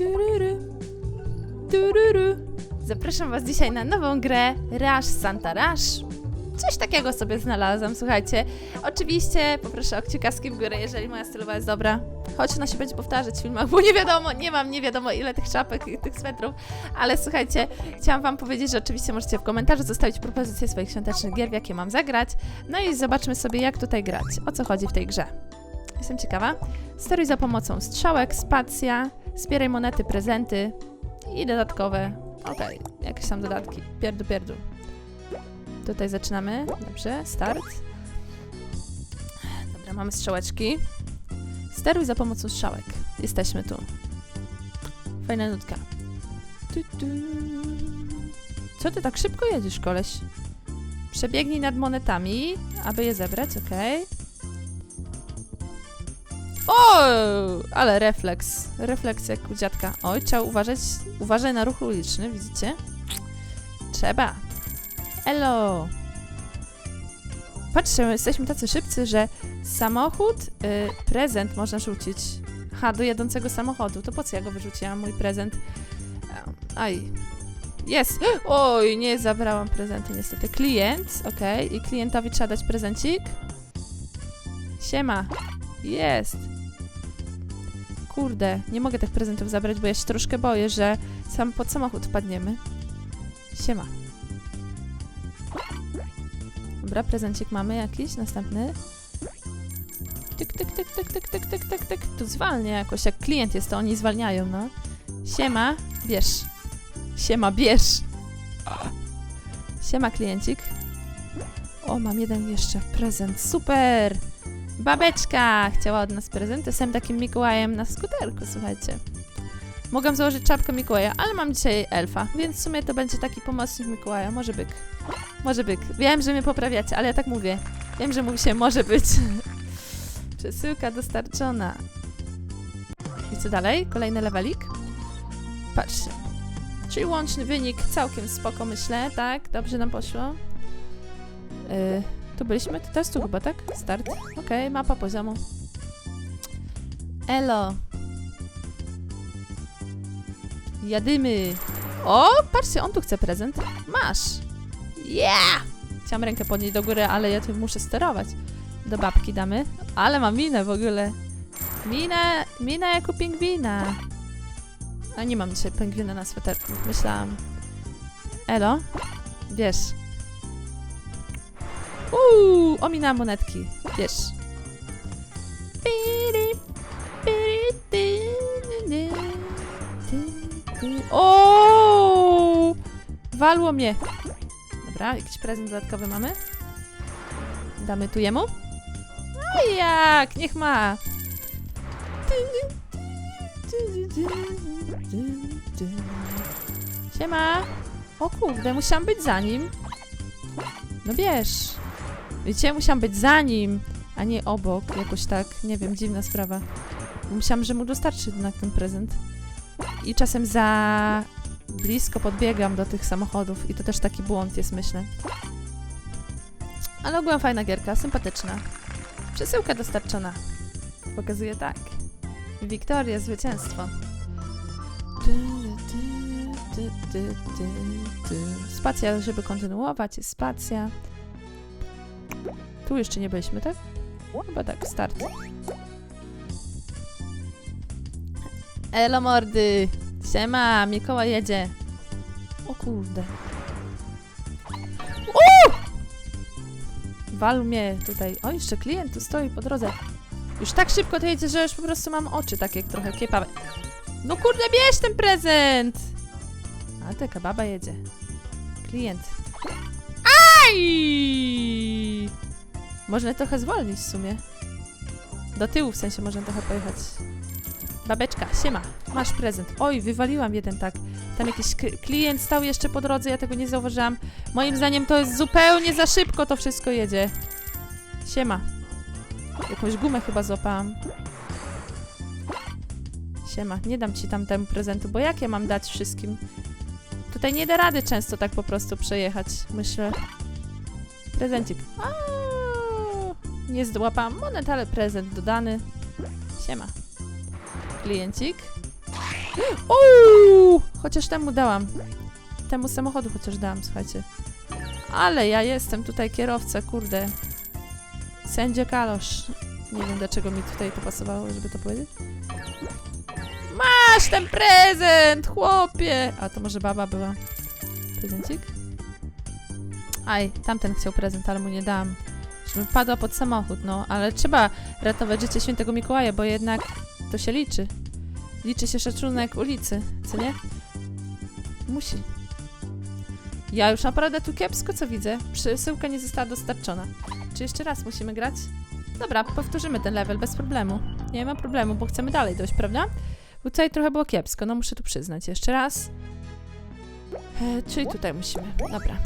Tururu. Tururu. Zapraszam Was dzisiaj na nową grę Rush Santa Rush. Coś takiego sobie znalazłam, słuchajcie. Oczywiście poproszę o kciukaski w górę, jeżeli moja stylowa jest dobra. Choć ona się będzie powtarzać w filmach, bo nie wiadomo, nie mam nie wiadomo ile tych czapek i tych swetrów, ale słuchajcie, chciałam wam powiedzieć, że oczywiście możecie w komentarzu zostawić propozycje swoich świątecznych gier, w jakie mam zagrać. No i zobaczmy sobie, jak tutaj grać. O co chodzi w tej grze. Jestem ciekawa. Steruj za pomocą strzałek, spacja, zbieraj monety, prezenty i dodatkowe. Okej, jakieś tam dodatki. Pierdu, pierdu. Tutaj zaczynamy. Dobrze, start. Dobra, mamy strzałeczki. Steruj za pomocą strzałek. Jesteśmy tu. Fajna nutka. Co ty tak szybko jedziesz, koleś? Przebiegnij nad monetami, aby je zebrać, okej. O, ale refleks. Refleks jak u dziadka. Oj, trzeba uważać. Uważaj na ruch uliczny, widzicie? Trzeba. Elo. Patrzcie, jesteśmy tacy szybcy, że samochód, y, prezent można rzucić. Ha, do jadącego samochodu. To po co ja go wyrzuciłam, mój prezent? Aj. Jest! Oj, nie zabrałam prezentu niestety. Klient, okej. I klientowi trzeba dać prezencik. Siema. Jest. Kurde, nie mogę tych prezentów zabrać, bo ja się troszkę boję, że sam pod samochód wpadniemy. Siema. Dobra, prezencik mamy jakiś, następny. Tyk, tyk, tyk, tyk, tyk, tyk, tyk, tyk, tyk. Tu zwalnia jakoś, jak klient jest, to oni zwalniają, no. Siema, bierz. Siema, bierz. Siema, kliencik. O, mam jeden jeszcze prezent, super! Babeczka chciała od nas prezent. Jestem takim Mikołajem na skuterku, słuchajcie. Mogłam założyć czapkę Mikołaja, ale mam dzisiaj elfa, więc w sumie to będzie taki pomocnik Mikołaja. Może byk. Może byk. Wiem, że mnie poprawiacie, ale ja tak mówię. Wiem, że mówi się może być. Przesyłka dostarczona. I co dalej? Kolejny levelik? Patrzcie. Czyli łączny wynik całkiem spoko, myślę, tak? Dobrze nam poszło. Yy, tu byliśmy? To jest tu chyba, tak? Start. Okej, mapa poziomu. Elo. Jadymy. O, patrzcie, on tu chce prezent. Masz. Yeah! Chciałam rękę podnieść do góry, ale ja tu muszę sterować. Do babki damy. Ale ma minę w ogóle. Minę, minę jako pingwina. A nie mam dzisiaj pingwina na sweterku. Myślałam. Elo? Wiesz. Uuu, ominęłam monetki. Wiesz. O! Walło mnie. Dobra, jakiś prezent dodatkowy mamy? Damy tu jemu? A jak? Niech ma. Siema. O kurde, musiałam być za nim. No wiesz. Wiecie, musiałam być za nim, a nie obok. Jakoś tak, nie wiem, dziwna sprawa. Musiałam, że mu dostarczy jednak ten prezent. I czasem za blisko podbiegam do tych samochodów i to też taki błąd jest, myślę. Ale ogółem fajna gierka, sympatyczna. Przesyłka dostarczona. Pokazuje tak. Wiktoria, zwycięstwo. Spacja, żeby kontynuować, spacja. Tu jeszcze nie byliśmy, tak? Chyba tak, start. Elo mordy! Siema, Mikołaj jedzie. O kurde. O! Wal mnie tutaj. O, jeszcze klient tu stoi po drodze. Już tak szybko to jedzie, że już po prostu mam oczy takie trochę kiepawe. No kurde, bierz ten prezent! A taka baba jedzie. Klient. Aj! Można trochę zwolnić w sumie. Do tyłu w sensie można trochę pojechać. Babeczka, siema, masz prezent. Oj, wywaliłam jeden tak. Tam jakiś klient stał jeszcze po drodze, ja tego nie zauważyłam. Moim zdaniem to jest zupełnie za szybko to wszystko jedzie. Siema. Jakąś gumę chyba złapałam. Siema, nie dam ci tam temu prezentu, bo jak ja mam dać wszystkim? Tutaj nie da rady często tak po prostu przejechać, myślę. Prezencik. Aaa, nie złapałam monet, ale prezent dodany. Siema. Kliencik. Uuu! Chociaż temu dałam. Temu samochodu chociaż dałam, słuchajcie. Ale ja jestem tutaj kierowca, kurde. Sędzia Kalosz. Nie wiem dlaczego mi tutaj to pasowało, żeby to powiedzieć. Masz ten prezent, chłopie! A to może baba była. Prezencik? Aj, tamten chciał prezent, ale mu nie dam. Żeby wpadła pod samochód, no. Ale trzeba ratować życie świętego Mikołaja, bo jednak to się liczy. Liczy się szacunek ulicy, co nie? Musi. Ja już naprawdę tu kiepsko co widzę. Przesyłka nie została dostarczona. Czy jeszcze raz musimy grać? Dobra, powtórzymy ten level bez problemu. Nie ma problemu, bo chcemy dalej dojść, prawda? Bo tutaj trochę było kiepsko, no muszę tu przyznać. Jeszcze raz. E, czyli tutaj musimy. Dobra.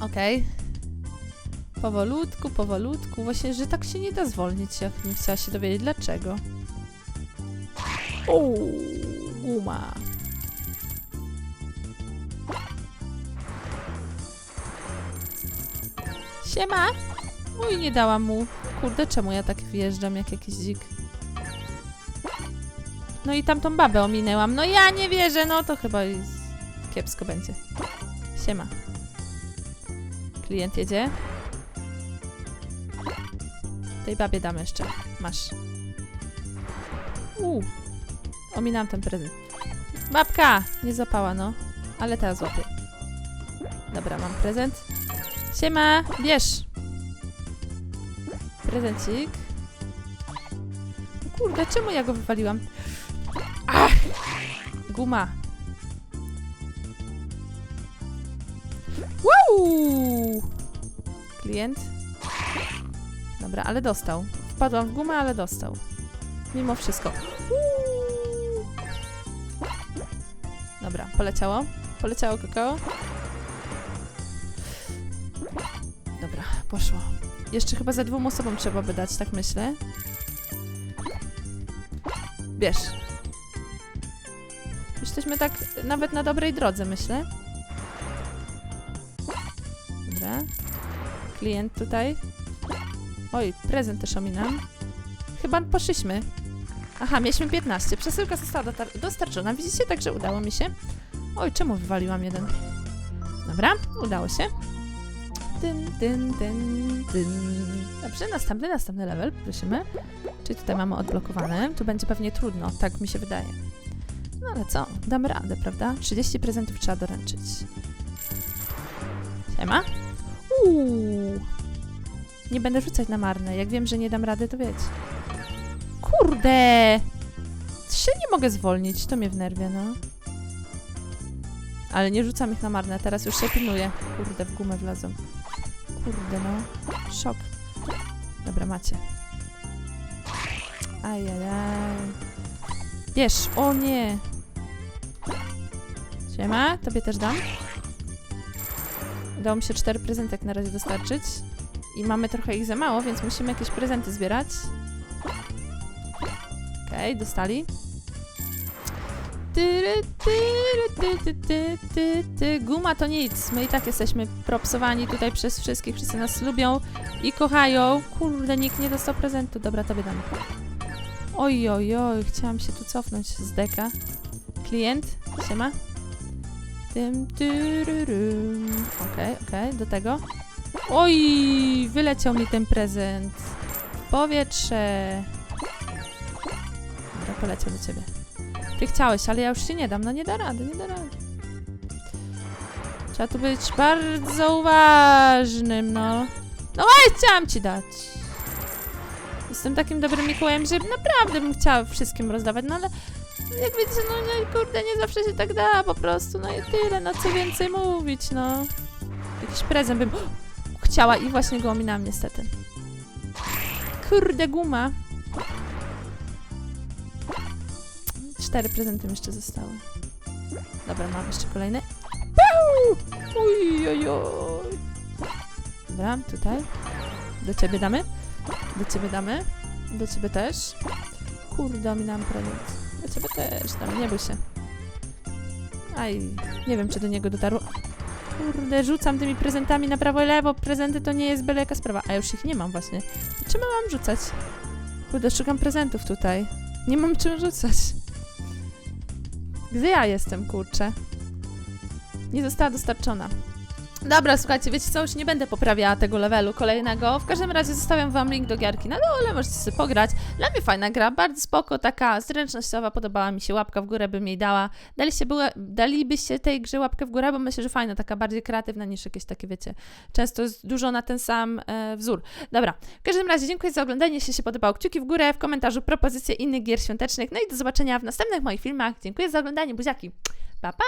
Okej. Powolutku, powolutku. Właśnie, że tak się nie da zwolnić, jak bym chciała się dowiedzieć dlaczego. Uuu, guma. Siema! Uj, nie dałam mu. Kurde, czemu ja tak wjeżdżam jak jakiś dzik? No i tamtą babę ominęłam. No ja nie wierzę, no to chyba kiepsko będzie. Siema. Klient jedzie. Tej babie dam jeszcze. Masz. Uuu. Ominęłam ten prezent. Babka! Nie zapała, no. Ale teraz złapię. Dobra, mam prezent. Siema! Bierz! Prezencik. Kurde, czemu ja go wywaliłam? Ach! Guma. Wow! Klient. Dobra, ale dostał. Wpadłam w gumę, ale dostał. Mimo wszystko. Dobra, poleciało. Poleciało kakao. Dobra, poszło. Jeszcze chyba za dwóm osobom trzeba by dać, tak myślę. Bierz. Jesteśmy tak nawet na dobrej drodze, myślę. Dobra. Klient tutaj. Oj, prezent też ominam. Chyba poszliśmy. Aha, mieliśmy 15. Przesyłka została dostarczona. Widzicie? Także udało mi się. Oj, czemu wywaliłam jeden? Dobra, udało się. Dyn, dyn, dyn, dyn. Dobrze, następny, następny level, prosimy. Czyli tutaj mamy odblokowane. Tu będzie pewnie trudno, tak mi się wydaje. No ale co, damy radę, prawda? 30 prezentów trzeba doręczyć. Siema. Uuu. Nie będę rzucać na marne. Jak wiem, że nie dam rady, to wiecie. Kurde! Się nie mogę zwolnić, to mnie wnerwia, no. Ale nie rzucam ich na marne, teraz już się pilnuję. Kurde, w gumę wlazłem. Kurde, no. Szok. Dobra, macie. Ajajaj. Bierz, o nie. Siema, tobie też dam. Udało mi się cztery prezenty jak na razie dostarczyć. I mamy trochę ich za mało, więc musimy jakieś prezenty zbierać. Okej, dostali. Tyry, tyry, ty, ty, ty, ty. Guma to nic. My i tak jesteśmy propsowani tutaj przez wszystkich. Wszyscy nas lubią i kochają. Kurde, nikt nie dostał prezentu. Dobra, tobie dam. Oj, oj, oj. Chciałam się tu cofnąć z deka. Klient, siema. Tym, tyryrym. Okej, okej, do tego. Oj, wyleciał mi ten prezent. Powietrze. Dobra, poleciał do ciebie. Ty chciałeś, ale ja już się nie dam. No nie da rady, nie da rady. Trzeba tu być bardzo uważnym, no. No ale chciałam ci dać. Jestem takim dobrym Mikołajem, że naprawdę bym chciała wszystkim rozdawać, no ale jak widzicie, no nie, kurde, nie zawsze się tak da po prostu, no i tyle, no co więcej mówić, no. Jakiś prezent bym chciała i właśnie go ominęłam niestety. Kurde, guma. Cztery prezenty mi jeszcze zostały. Dobra, mam jeszcze kolejny. Piu! Oj, oj, oj. Dobra, tutaj. Do ciebie damy. Do ciebie damy. Do ciebie też. Kurde, ominęłam prezent. Do ciebie też dam, nie bój się. Aj, nie wiem, czy do niego dotarło. Kurde, rzucam tymi prezentami na prawo i lewo. Prezenty to nie jest byle jaka sprawa. A już ich nie mam właśnie. Czym mam rzucać? Kurde, szukam prezentów tutaj. Nie mam czym rzucać. Gdzie ja jestem, kurczę? Nie została dostarczona. Dobra, słuchajcie, wiecie co, już nie będę poprawiała tego levelu kolejnego. W każdym razie zostawiam wam link do gierki na dole, możecie sobie pograć. Dla mnie fajna gra, bardzo spoko, taka zręcznościowa, podobała mi się, łapka w górę bym jej dała. Daliście były, dalibyście tej grze łapkę w górę, bo myślę, że fajna, taka bardziej kreatywna niż jakieś takie, wiecie, często jest dużo na ten sam e, wzór. Dobra, w każdym razie dziękuję za oglądanie, jeśli się podobało, kciuki w górę, w komentarzu propozycje innych gier świątecznych, no i do zobaczenia w następnych moich filmach. Dziękuję za oglądanie, buziaki, pa pa!